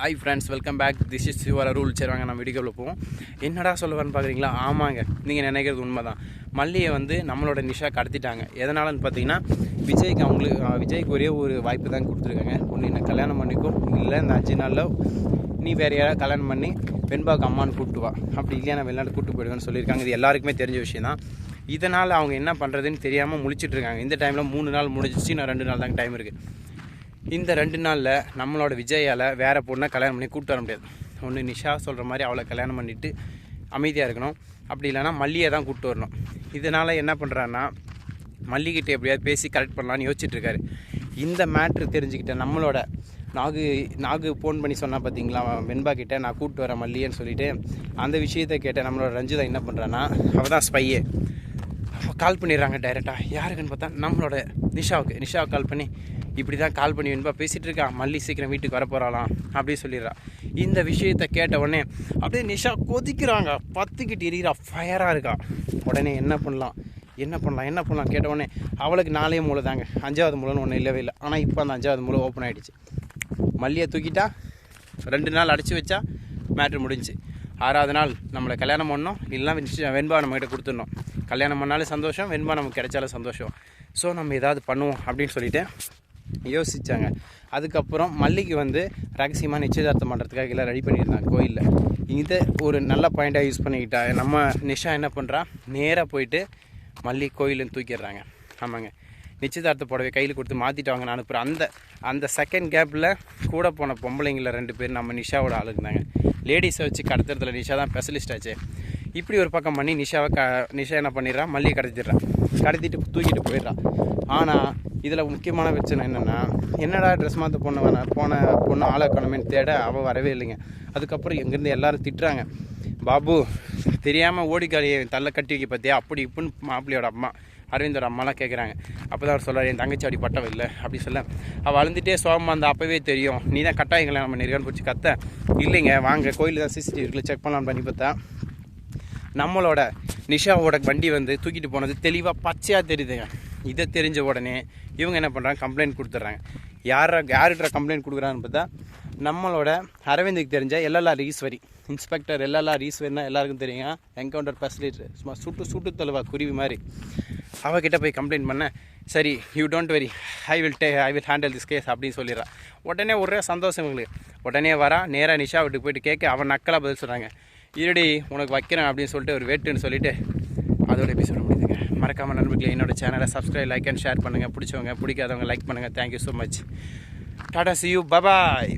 Hi friends welcome back this is your rule சரி வாங்க நம்ம வீடியோவில் போவோம். என்னடா சொல்லுவேன்னு பார்க்குறீங்களா ஆமாங்க. நீங்கள் நினைக்கிறது உண்மை தான் மல்லியை வந்து நம்மளோட நிஷா கடத்திட்டாங்க. எதனாலன்னு பார்த்தீங்கன்னா விஜய்க்கு அவங்களுக்கு விஜய்க்கு ஒரே ஒரு வாய்ப்பு தான் கொடுத்துருக்காங்க. ஒன்று என்ன கல்யாணம் பண்ணிக்கும் இல்லை இந்த அஞ்சு நாளில் நீ வேறு யாராவது கல்யாணம் பண்ணி வெண்பாவுக்கு அம்மான்னு கூப்பிட்டு வா. அப்படி இல்லையா நான் வெளிநாடு கூப்பிட்டு போயிடுவேன்னு சொல்லியிருக்காங்க. இது எல்லாருக்குமே தெரிஞ்ச விஷயம் தான். இதனால் அவங்க என்ன பண்ணுறதுன்னு தெரியாமல் முழிச்சிட்ருக்காங்க இந்த டைமில் மூணு நாள் முடிஞ்சிச்சு நான் ரெண்டு நாள் தாங்க டைம் இருக்குது இந்த ரெண்டு நாளில் நம்மளோட விஜயால் வேறு பொண்ணை கல்யாணம் பண்ணி கூப்பிட்டு வர முடியாது. ஒன்று நிஷா சொல்கிற மாதிரி அவளை கல்யாணம் பண்ணிவிட்டு அமைதியாக இருக்கணும். அப்படி இல்லைன்னா மல்லியை தான் கூப்பிட்டு வரணும். இதனால் என்ன பண்ணுறான்னா மல்லிகிட்ட எப்படியாவது பேசி கரெக்ட் பண்ணலான்னு யோசிச்சுட்ருக்காரு இந்த மேட்ரு தெரிஞ்சுக்கிட்ட நம்மளோட நாகு நாகு ஃபோன் பண்ணி சொன்னால் பார்த்தீங்களா அவன் வெண்பா கிட்ட நான் கூப்பிட்டு வரேன் மல்லியன்னு சொல்லிட்டு அந்த விஷயத்தை கேட்ட நம்மளோட ரஞ்சிதா என்ன பண்ணுறான்னா அவள் தான் ஸ்பையே கால் பண்ணிடுறாங்க டைரெக்டாக யாருக்குன்னு பார்த்தா நம்மளோட நிஷாவுக்கு. நிஷாவுக்கு கால் பண்ணி இப்படி தான் கால் பண்ணி வேணும்பா பேசிகிட்டு இருக்கா? மல்லி சீக்கிரம் வீட்டுக்கு வர போகிறாளாம் அப்படின்னு சொல்லிடுறா. இந்த விஷயத்த கேட்ட உடனே அப்படியே நிஷா கொதிக்கிறாங்க. பத்துக்கிட்டு எரிகிறா ஃபயராக இருக்கா. உடனே என்ன பண்ணலாம்? என்ன பண்ணலாம்? என்ன பண்ணலாம்? கேட்ட உடனே அவளுக்கு நாலே மூளை தாங்க. அஞ்சாவது மூலைன்னு ஒன்றும் இல்லவே இல்லை. ஆனால் இப்போ அந்த அஞ்சாவது மூளை ஓப்பன் ஆகிடுச்சு மல்லியை தூக்கிட்டா ரெண்டு நாள் அடித்து வச்சா மேட்ரு முடிஞ்சு. ஆறாவது நாள் நம்மளை கல்யாணம் பண்ணோம் இல்லைனா வெண்பா நம்மகிட்ட கொடுத்துடணும். கல்யாணம் பண்ணாலும் சந்தோஷம் வெண்பா நமக்கு கிடைச்சாலும் சந்தோஷம். ஸோ நம்ம ஏதாவது பண்ணுவோம் அப்படின்னு சொல்லிவிட்டு யோசித்தாங்க அதுக்கப்புறம் மல்லிக்கு வந்து ரகசியமாக நிச்சயதார்த்தம் பண்ணுறதுக்காக எல்லாம் ரெடி பண்ணியிருந்தாங்க கோயிலில். இதை ஒரு நல்ல பாயிண்ட்டாக யூஸ் பண்ணிக்கிட்டா நம்ம நிஷா என்ன பண்ணுறா நேராக போயிட்டு மல்லி கோயிலுன்னு தூக்கிடுறாங்க. ஆமாங்க. நிச்சயதார்த்த புடவை கையில் கொடுத்து மாற்றிட்டாங்க நான் அனுப்புகிறேன் அந்த அந்த செகண்ட் கேப்பில் கூட போன பொம்பளைங்கள ரெண்டு பேர் நம்ம நிஷாவோட ஆள் இருந்தாங்க லேடிஸை வச்சு கடத்துறதுல நிஷா தான் ஸ்பெஷலிஸ்ட் ஆச்சு. இப்படி ஒரு பக்கம் பண்ணி நிஷாவை க நிஷா என்ன பண்ணிடுறா? மல்லியை கடத்திடுறான் கடத்திட்டு தூக்கிட்டு போயிடுறான் ஆனால் இதில் முக்கியமான பிரச்சனை என்னென்னா என்னடா ட்ரெஸ் மாற்ற பொண்ணு வேணா போன பொண்ணு ஆளை தேட அவள் வரவே இல்லைங்க. அதுக்கப்புறம் எங்கேருந்து எல்லாரும் திட்டுறாங்க. பாபு தெரியாமல் ஓடிக்காரியை தள்ள கட்டி வைக்க பார்த்தியா? அப்படி இப்படின்னு மாப்பிள்ளையோட அம்மா அரவிந்தோட அம்மாலாம் கேட்குறாங்க அப்போ தான் அவர் சொல்கிறார் என் தங்கச்சி அப்படி பட்டம் இல்லை அப்படி சொல்ல. அவள் அழுந்துட்டே சோகமாக அந்த அப்போவே தெரியும். நீ தான் கட்டாயம் கல்யாணம் நம்ம நெருகான்னு பிடிச்சி கத்த. இல்லைங்க வாங்க கோயில் தான் சிசிடிவி இருக்குல்ல செக் பண்ணலாம்னு பண்ணி பார்த்தா. நம்மளோட நிஷாவோட வண்டி வந்து தூக்கிட்டு போனது தெளிவாக பச்சையாக தெரியுதுங்க. இதை தெரிஞ்ச உடனே இவங்க என்ன பண்ணுறாங்க கம்ப்ளைண்ட் கொடுத்துட்றாங்க. யார யார்கிட்ட கம்ப்ளைண்ட் கொடுக்குறான்னு பார்த்தா நம்மளோட அரவிந்துக்கு தெரிஞ்ச எல்எல்ஆர் ஈஸ்வரி இன்ஸ்பெக்டர் எல்எல்ஆர் ஈஸ்வரினா எல்லாருக்கும் தெரியுங்க. என்கவுண்டர் ஃபெசிலிட்டர் சும்மா சுட்டு சுட்டு தழுவா குருவி மாதிரி. அவகிட்ட போய் கம்ப்ளைண்ட் பண்ண சரி you don't worry I will day I will handle this case அப்படின்னு சொல்லிடுறான் உடனே ஒரே சந்தோஷம் இவங்களுக்கு. உடனே வரா நேராக நிஷா வீட்டுக்கு போயிட்டு கேட்க அவன் நக்கலாக பதில் சொல்கிறாங்க இருடி உனக்கு வைக்கிறேன் அப்படின்னு சொல்லிட்டு ஒரு வெட்டுன்னு சொல்லிட்டு அதோட எபிசோட முடியுதுங்க மறக்காமல் நண்பர்களே என்னோட சேனலை சப்ஸ்கிரைப் லைக் அண்ட் ஷேர் பண்ணுங்கள் பிடிச்சவங்க பிடிக்காதவங்க லைக் பண்ணுங்கள் thank you so much tata see you bye bye